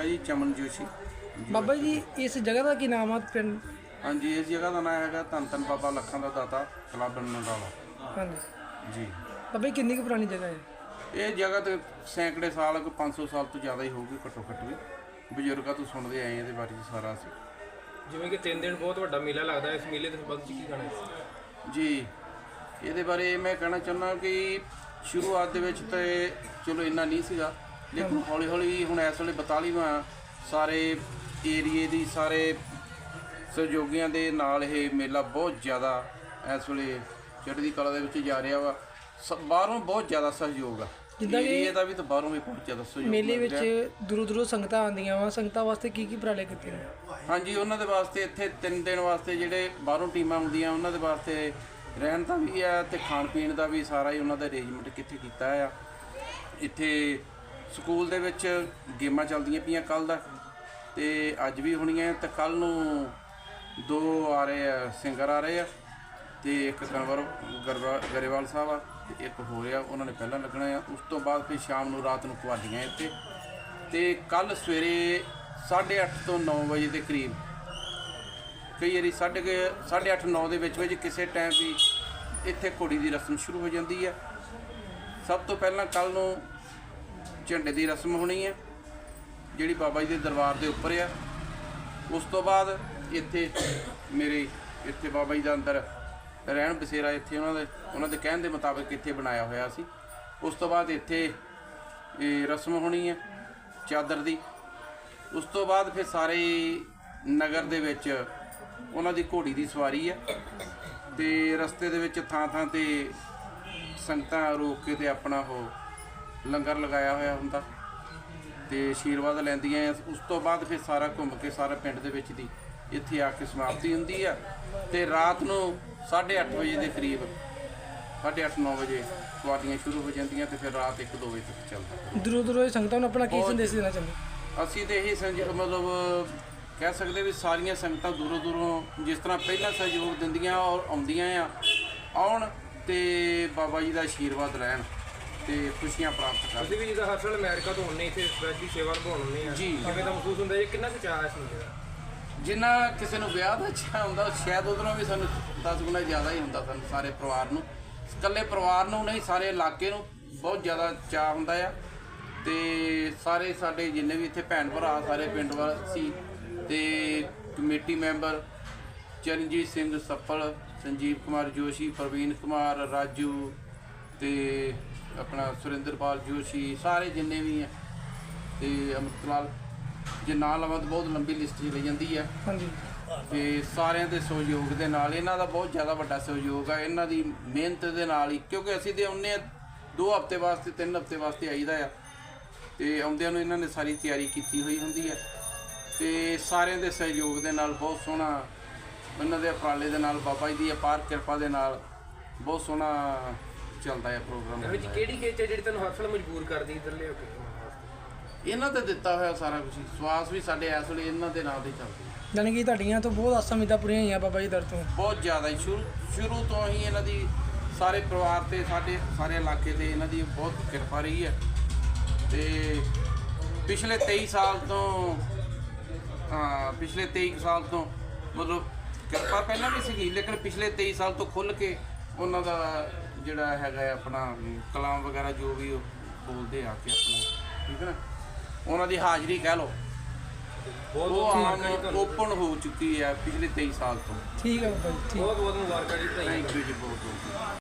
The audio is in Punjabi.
ਹੈਗਾ ਜੀ ਚਮਨ ਜੋਸ਼ੀ। ਬਾਬਾ ਜੀ ਇਸ ਜਗ੍ਹਾ ਦਾ ਕੀ ਨਾਮ ਆ ਪਿੰਡ? ਹਾਂਜੀ ਇਸ ਜਗ੍ਹਾ ਦਾ ਨਾਮ ਹੈਗਾ ਧੰਨ ਧੰਨ ਬਾਬਾ ਲੱਖਾਂ ਦਾ ਦਾਤਾ ਕਲੱਬ ਨੰਡਾਲਾ। ਹਾਂਜੀ। ਜੀ। ਬਾਬਾ ਜੀ ਕਿੰਨੀ ਕੁ ਪੁਰਾਣੀ ਜਗ੍ਹਾ ਹੈ? ਇਹ ਜਗ੍ਹਾ ਤੇ ਸੈਂਕੜੇ ਸਾਲ ਕੋ 500 ਸਾਲ ਤੋਂ ਜ਼ਿਆਦਾ ਹੀ ਹੋਊਗੀ ਘੱਟੋ ਘੱਟ ਵੀ। ਬਜ਼ੁਰਗਾਂ ਤੋਂ ਸੁਣਦੇ ਆਏ ਹਾਂ ਇਹਦੇ ਬਾਰੇ 'ਚ ਸਾਰਾ ਅਸੀਂ। ਜਿਵੇਂ ਕਿ ਤਿੰਨ ਦਿਨ ਬਹੁਤ ਵੱਡਾ ਮੇਲਾ ਲੱਗਦਾ ਹੈ ਇਸ ਮੇਲੇ ਦੇ ਸੰਬੰਧ 'ਚ ਕੀ ਕਹਿਣਾ ਹੈ? ਜੀ। ਇਹਦੇ ਬਾਰੇ ਮੈਂ ਕਹਿਣਾ ਚਾਹੁੰਦਾ ਕਿ ਸ਼ੁਰੂਆਤ ਦੇ ਵਿੱਚ ਤੇ ਚਲੋ ਇੰਨਾ ਨਹੀਂ ਸੀਗਾ। ਲੇਕਿਨ ਹੌਲੀ ਹੌਲੀ ਹੁਣ ਇਸ ਵੇਲੇ 42ਵਾਂ ਸਾਰੇ ਏਰੀਏ ਦੀ ਸਾਰੇ ਸਹਿਯੋਗੀਆਂ ਦੇ ਨਾਲ ਇਹ ਮੇਲਾ ਬਹੁਤ ਜ਼ਿਆਦਾ ਇਸ ਵੇਲੇ ਚੜ੍ਹਦੀ ਕਲਾ ਦੇ ਵਿੱਚ ਜਾ ਰਿਹਾ ਵਾ। ਸ- ਬਾਹਰੋਂ ਬਹੁਤ ਜ਼ਿਆਦਾ ਸਹਿਯੋਗ ਆ। ਜਿੱਦਾਂ ਕਿ ਏਰੀਏ ਦਾ ਵੀ ਤੇ ਬਾਹਰੋਂ ਵੀ ਬਹੁਤ ਜ਼ਿਆਦਾ ਸਹਿਯੋਗ ਮੇਲੇ ਮਿਲ ਰਿਹਾ। ਵਿੱਚ ਦੂਰੋਂ ਦੂਰੋਂ ਸੰਗਤਾਂ ਆਉਂਦੀਆਂ ਵਾ। ਸੰਗਤਾਂ ਵਾਸਤੇ ਕੀ ਕੀ ਉਪਰਾਲੇ ਕੀਤੇ ਨੇ? ਹਾਂਜੀ ਉਹਨਾਂ ਦੇ ਵਾਸਤੇ ਇੱਥੇ ਤਿੰਨ ਦਿਨ ਵਾਸਤੇ ਜਿਹੜੇ ਬਾਹਰੋਂ ਟੀਮਾਂ ਆਉਂਦੀਆਂ ਉਹਨਾਂ ਦੇ ਵਾਸਤੇ ਰਹਿਣ ਦਾ ਵੀ ਆ ਤੇ ਖਾਣ ਪੀਣ ਦਾ ਵੀ ਸਾਰਾ ਹੀ ਉਹਨਾਂ ਦਾ ਅਰੇਂਜਮੈਂਟ ਕਿੱਥੇ ਕੀਤਾ ਆ। ਇੱਥੇ ਸਕੂਲ ਦੇ ਵਿੱਚ ਗੇਮਾਂ ਚੱਲਦੀਆਂ ਪਈਆਂ ਕੱਲ ਦਾ ਤੇ ਅੱਜ ਵੀ ਹੋਣੀਆਂ ਤੇ ਕੱਲ ਨੂੰ ਦੋ ਆ ਰਹੇ ਆ ਸਿੰਗਰ ਆ ਰਹੇ ਆ ਤੇ ਇੱਕ ਕਨਵਰ ਗਰਵਾ- ਗਰੇਵਾਲ ਸਾਹਿਬ ਆ ਤੇ ਇੱਕ ਹੋ ਰਿਹਾ ਉਹਨਾਂ ਨੇ ਪਹਿਲਾਂ ਲੱਗਣਾ ਆ। ਉਸ ਤੋਂ ਬਾਅਦ ਫਿਰ ਸ਼ਾਮ ਨੂੰ ਰਾਤ ਨੂੰ ਕਵਾਲੀਆਂ ਇੱਥੇ। ਤੇ ਕੱਲ ਸਵੇਰੇ 8:30 ਤੋਂ 9 ਵਜੇ ਦੇ ਕਰੀਬ, ਕਈ ਵਾਰੀ ਸਾਢੇ ਕੁ 8:30 9 ਦੇ ਵਿੱਚ ਵਿੱਚ ਕਿਸੇ ਟਾਈਮ ਵੀ ਇੱਥੇ ਘੋੜੀ ਦੀ ਰਸਮ ਸ਼ੁਰੂ ਹੋ ਜਾਂਦੀ ਹੈ ਸਭ ਤੋਂ ਪਹਿਲਾਂ ਕੱਲ ਨੂੰ ਝੰਡੇ ਦੀ ਰਸਮ ਹੋਣੀ ਹੈ ਜਿਹੜੀ ਬਾਬਾ ਜੀ ਦੇ ਦਰਬਾਰ ਦੇ ਉੱਪਰ ਆ। ਉਸ ਤੋਂ ਬਾਅਦ ਇੱਥੇ ਮੇਰੇ, ਇੱਥੇ ਬਾਬਾ ਜੀ ਦਾ ਅੰਦਰ ਰਹਿਣ ਬਸੇਰਾ ਇੱਥੇ ਉਹਨਾਂ ਦੇ ਉਹਨਾਂ ਦੇ ਕਹਿਣ ਦੇ ਮੁਤਾਬਕ ਇੱਥੇ ਬਣਾਇਆ ਹੋਇਆ ਸੀ। ਉਸ ਤੋਂ ਬਾਅਦ ਇੱਥੇ, ਇਹ ਰਸਮ ਹੋਣੀ ਹੈ ਚਾਦਰ ਦੀ। ਉਸ ਤੋਂ ਬਾਅਦ ਫਿਰ ਸਾਰੇ ਨਗਰ ਦੇ ਵਿੱਚ ਉਹਨਾਂ ਦੀ ਘੋੜੀ ਦੀ ਸਵਾਰੀ ਹੈ ਤੇ ਰਸਤੇ ਦੇ ਵਿੱਚ ਥਾਂ ਥਾਂ ਤੇ ਸੰਗਤਾਂ ਰੋਕ ਕੇ ਤੇ ਆਪਣਾ ਉਹ ਲੰਗਰ ਲਗਾਇਆ ਹੋਇਆ ਹੁੰਦਾ ਤੇ ਆਸ਼ੀਰਵਾਦ ਲੈਂਦੀਆਂ ਆ। ਉਸ ਤੋਂ ਬਾਅਦ ਫਿਰ ਸਾਰਾ ਘੁੰਮ ਕੇ ਸਾਰਾ ਪਿੰਡ ਦੇ ਵਿੱਚ ਦੀ ਇੱਥੇ ਆ ਕੇ ਸਮਾਪਤੀ ਹੁੰਦੀ ਆ ਤੇ ਰਾਤ ਨੂੰ 8:30 ਵਜੇ ਦੇ ਕਰੀਬ 8:30 9 ਵਜੇ ਸਵਾਰੀਆਂ ਸ਼ੁਰੂ ਹੋ ਜਾਂਦੀਆਂ ਤੇ ਫਿਰ ਰਾਤ 1 2 ਵਜੇ ਤੱਕ ਚੱਲਦਾ ਦੂਰੋਂ ਦੂਰੋਂ ਇਹ ਸੰਗਤਾਂ ਨੂੰ ਆਪਣਾ ਕੀ ਸੰਦੇਸ਼ ਦੇਣਾ ਚਾਹੁੰਦੇ? ਅਸੀਂ ਤੇ ਇਹੀ ਸੰਜ ਮਤਲਬ ਕਹਿ ਸਕਦੇ ਵੀ ਸਾਰੀਆਂ ਸੰਗਤਾਂ ਦੂਰੋਂ ਦੂਰੋਂ ਜਿਸ ਤਰ੍ਹਾਂ ਪਹਿਲਾਂ ਸਹਿਯੋਗ ਦਿੰਦੀਆਂ ਔਰ ਆਉਂਦੀਆਂ ਆ ਆਉਣ ਤੇ ਬਾਬਾ ਜੀ ਦਾ ਆਸ਼ੀਰਵਾਦ ਲੈਣ। ਤੇ ਖੁਸ਼ੀਆਂ ਪ੍ਰਾਪਤ ਕਰਨ ਤੁਸੀਂ ਵੀ ਜਿੱਦਾਂ ਹਰ ਸਾਲ ਅਮਰੀਕਾ ਤੋਂ ਹੁੰਨੇ ਇੱਥੇ ਸਪੈਸ਼ਲੀ ਸੇਵਾ ਨਿਭਾਉਣ ਹੁੰਨੇ ਆ। ਜੀ। ਕਿਵੇਂ ਦਾ ਮਹਿਸੂਸ ਹੁੰਦਾ? ਹੈ ਕਿੰਨਾ ਕੁ ਚਾਹ ਹੈ ਇਸ ਮੇਲੇ ਦਾ? ਜਿੰਨਾ ਕਿਸੇ ਨੂੰ ਵਿਆਹ ਦਾ ਇੱਛਾ ਹੁੰਦਾ ਸ਼ਾਇਦ ਉਹਦੋਂ ਵੀ ਸਾਨੂੰ 10 ਗੁਣਾ ਜ਼ਿਆਦਾ ਹੀ ਹੁੰਦਾ ਸਾਨੂੰ ਸਾਰੇ ਪਰਿਵਾਰ ਨੂੰ। ਇਕੱਲੇ ਪਰਿਵਾਰ ਨੂੰ ਨਹੀਂ ਸਾਰੇ ਇਲਾਕੇ ਨੂੰ ਬਹੁਤ ਜ਼ਿਆਦਾ ਚਾਹ ਹੁੰਦਾ ਆ। ਤੇ ਸਾਰੇ ਸਾਡੇ ਜਿੰਨੇ ਵੀ ਇੱਥੇ ਭੈਣ ਭਰਾ ਸਾਰੇ ਪਿੰਡ ਵਾਸੀ ਤੇ ਕਮੇਟੀ ਮੈਂਬਰ ਚਰਨਜੀਤ ਸਿੰਘ ਸੱਪਲ ਸੰਜੀਵ ਕੁਮਾਰ ਜੋਸ਼ੀ ਪ੍ਰਵੀਨ ਕੁਮਾਰ ਰਾਜੂ ਤੇ ਆਪਣਾ ਸੁਰਿੰਦਰਪਾਲ ਜੋਸ਼ੀ ਸਾਰੇ ਜਿੰਨੇ ਵੀ ਆ ਤੇ ਅਮਰਤਲਾਲ ਜੇ ਨਾਂ ਲਵਾਂ ਤਾਂ ਬਹੁਤ ਲੰਬੀ ਲਿਸਟ ਲਈ ਜਾਂਦੀ ਆ। ਹਾਂਜੀ। ਤੇ ਸਾਰਿਆਂ ਦੇ ਸਹਿਯੋਗ ਦੇ ਨਾਲ ਇਹਨਾਂ ਦਾ ਬਹੁਤ ਜ਼ਿਆਦਾ ਵੱਡਾ ਸਹਿਯੋਗ ਆ ਇਹਨਾਂ ਦੀ ਮਿਹਨਤ ਦੇ ਨਾਲ ਹੀ ਕਿਉਂਕਿ ਅਸੀਂ ਤੇ ਆਉਂਦੇ ਆ ਦੋ ਹਫ਼ਤੇ ਵਾਸਤੇ ਤਿੰਨ ਹਫ਼ਤੇ ਵਾਸਤੇ ਆਈਦਾ ਆ। ਤੇ ਆਉਂਦਿਆਂ ਨੂੰ ਇਹਨਾਂ ਨੇ ਸਾਰੀ ਤਿਆਰੀ ਕੀਤੀ ਹੋਈ ਹੁੰਦੀ ਆ। ਤੇ ਸਾਰਿਆਂ ਦੇ ਸਹਿਯੋਗ ਦੇ ਨਾਲ ਬਹੁਤ ਸੋਹਣਾ ਇਹਨਾਂ ਦੇ ਉਪਰਾਲੇ ਦੇ ਨਾਲ ਬਾਬਾ ਜੀ ਦੀ ਅਪਾਰ ਕਿਰਪਾ ਦੇ ਨਾਲ ਬਹੁਤ ਸੋਹਣਾ ਚੱਲਦਾ ਹੈ ਪ੍ਰੋਗਰਾਮ ਵਿੱਚ ਕਿਹੜੀ ਖੇਚ ਹੈ ਜਿਹੜੀ ਤੁਹਾਨੂੰ ਹਰ ਸਾਲ ਮਜਬੂਰ ਕਰਦੀ ਇੱਧਰ ਲਿਆ ਕੇ? ਇਹਨਾਂ ਤੇ ਦਿੱਤਾ ਹੋਇਆ ਸਾਰਾ ਕੁਝ ਸਵਾਸ ਵੀ ਸਾਡੇ ਇਸ ਵੇਲੇ ਇਹਨਾਂ ਦੇ ਨਾਂ ਤੇ ਚੱਲਦੇ ਯਾਨੀ ਕਿ ਤੁਹਾਡੀਆਂ ਤੋਂ ਬਹੁਤ ਆਸਾਂ ਉਮੀਦਾਂ ਪੂਰੀਆਂ ਹੋਈਆਂ ਬਾਬਾ ਜੀ ਦਰ ਤੋਂ। ਬਹੁਤ ਜ਼ਿਆਦਾ ਹੀ। ਸ਼ੁਰੂ ਸ਼ੁਰੂ ਤੋਂ ਹੀ ਇਹਨਾਂ ਦੀ ਸਾਰੇ ਪਰਿਵਾਰ ਤੇ ਸਾਡੇ ਸਾਰੇ ਇਲਾਕੇ ਤੇ ਇਹਨਾਂ ਦੀ ਬਹੁਤ ਕਿਰਪਾ ਰਹੀ ਹੈ। ਤੇ ਪਿਛਲੇ 23 ਸਾਲ ਤੋਂ ਹਾਂ ਪਿਛਲੇ 23 ਸਾਲ ਤੋਂ ਮਤਲਬ ਕਿਰਪਾ ਪਹਿਲਾਂ ਵੀ ਸੀਗੀ ਲੇਕਿਨ ਪਿਛਲੇ 23 ਸਾਲ ਤੋਂ ਖੁੱਲ ਕੇ ਉਹਨਾਂ ਦਾ ਜਿਹੜਾ ਹੈਗਾ ਆਪਣਾ ਕਲਾਮ ਵਗੈਰਾ ਜੋ ਵੀ ਉਹ ਬੋਲਦੇ ਆ ਕੇ ਆਪਣਾ ਠੀਕ ਹੈ ਨਾ? ਉਹਨਾਂ ਦੀ ਹਾਜ਼ਰੀ ਕਹਿ ਲਓ। ਬਹੁਤ ਉਹ ਬਹੁਤ ਆਮ ਓਪਨ ਹੋ ਚੁੱਕੀ ਹੈ ਪਿਛਲੇ 23 ਸਾਲ ਤੋਂ। ਠੀਕ ਹੈ ਠੀਕ। ਬਹੁਤ ਬਹੁਤ ਮੁਬਾਰਕਾਂ ਜੀ ਭਾਈ ਥੈਂਕ ਯੂ ਜੀ ਬਹੁਤ ਬਹੁਤ